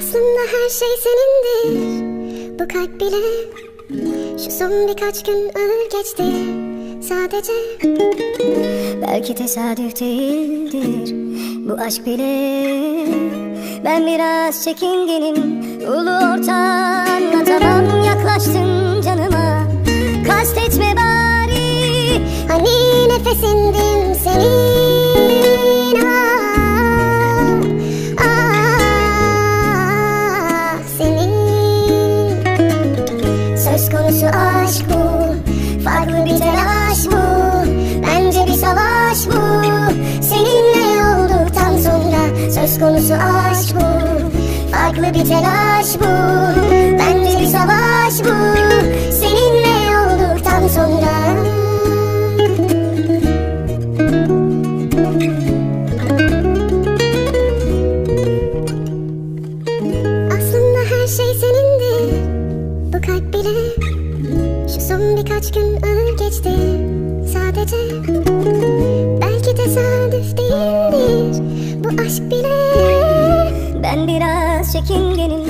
Aslında her şey senindir. Bu kalp bile Şu son birkaç gün ağır geçti. Sadece Belki tesadüf değildir. Bu aşk bile Ben biraz çekingenim. Ulu orta anlatamam Yaklaştın canıma. Kastetme bari. Hani nefesindim Söz konusu aşk bu. Farklı bir telaş bu. Bence bir savaş bu. Seninle olduktan sonra. Söz konusu aşk bu. Farklı bir telaş bu. Bence bir savaş bu. Seninle olduktan sonra. Aslında her şey senindir Şu son birkaç gün ağır geçti Sadece. Belki tesadüf değildir Bu aşk bile. Ben biraz çekingenim